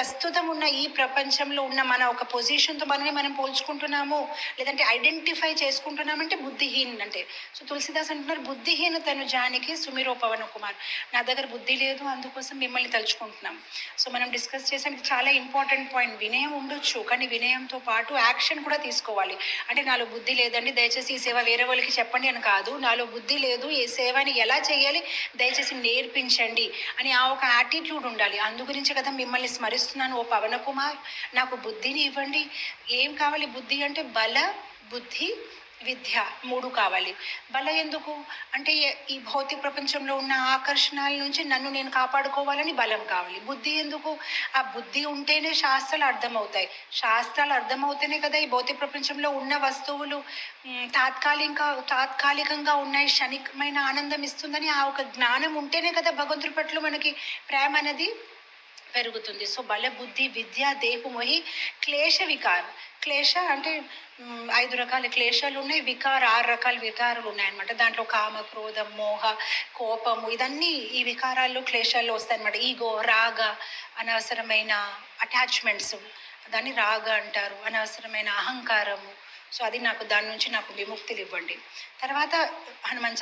ప్రస్తుతం ఉన్న ఈ ప్రపంచంలో ఉన్న మన ఒక పొజిషన్తో మనని మనం పోల్చుకుంటున్నాము లేదంటే ఐడెంటిఫై చేసుకుంటున్నామంటే బుద్ధిహీన అంటే. సో తులసిదాస్ అంటున్నారు బుద్ధిహీనతను జానికి సుమిరో పవన్ కుమార్. నా దగ్గర బుద్ధి లేదు అందుకోసం మిమ్మల్ని తలుచుకుంటున్నాం. సో మనం డిస్కస్ చేసాం ఇది చాలా ఇంపార్టెంట్ పాయింట్ వినయం ఉండొచ్చు కానీ వినయంతో పాటు యాక్షన్ కూడా తీసుకోవాలి. అంటే నాలో బుద్ధి లేదండి దయచేసి ఈ సేవ వేరే వాళ్ళకి చెప్పండి అని కాదు. నాలో బుద్ధి లేదు ఈ సేవని ఎలా చేయాలి దయచేసి నేర్పించండి అని ఆ ఒక యాటిట్యూడ్ ఉండాలి. అందు గురించి కదా మిమ్మల్ని స్మరిస్తున్నాను ఓ పవన కుమార్ నాకు బుద్ధిని ఇవ్వండి. ఏం కావాలి? బుద్ధి అంటే బల బుద్ధి విద్య మూడు కావాలి. బల ఎందుకు? అంటే ఈ భౌతిక ప్రపంచంలో ఉన్న ఆకర్షణల నుంచి నన్ను నేను కాపాడుకోవాలని బలం కావాలి. బుద్ధి ఎందుకు? ఆ బుద్ధి ఉంటేనే శాస్త్రాలు అర్థమవుతాయి. శాస్త్రాలు అర్థమవుతేనే కదా ఈ భౌతిక ప్రపంచంలో ఉన్న వస్తువులు తాత్కాలిక తాత్కాలికంగా ఉన్నాయి క్షణికమైన ఆనందం ఇస్తుందని ఆ ఒక జ్ఞానం ఉంటేనే కదా భగవంతుడి పట్ల మనకి ప్రేమ అనేది పెరుగుతుంది. సో బల బుద్ధి విద్య దేహమోహి క్లేశ వికార్. క్లేశ అంటే ఐదు రకాల క్లేశాలు ఉన్నాయి. వికార ఆరు రకాల వికారాలు ఉన్నాయన్నమాట. దాంట్లో కామ క్రోధం మోహ కోపము ఇదన్నీ ఈ వికారాల్లో క్లేశాల్లో వస్తాయన్నమాట. ఈగో రాగ అనవసరమైన అటాచ్మెంట్స్. దాన్ని రాగ అంటారు. అనవసరమైన అహంకారము. సో అది నాకు దాని నుంచి నాకు విముక్తులు ఇవ్వండి తర్వాత హనుమాన్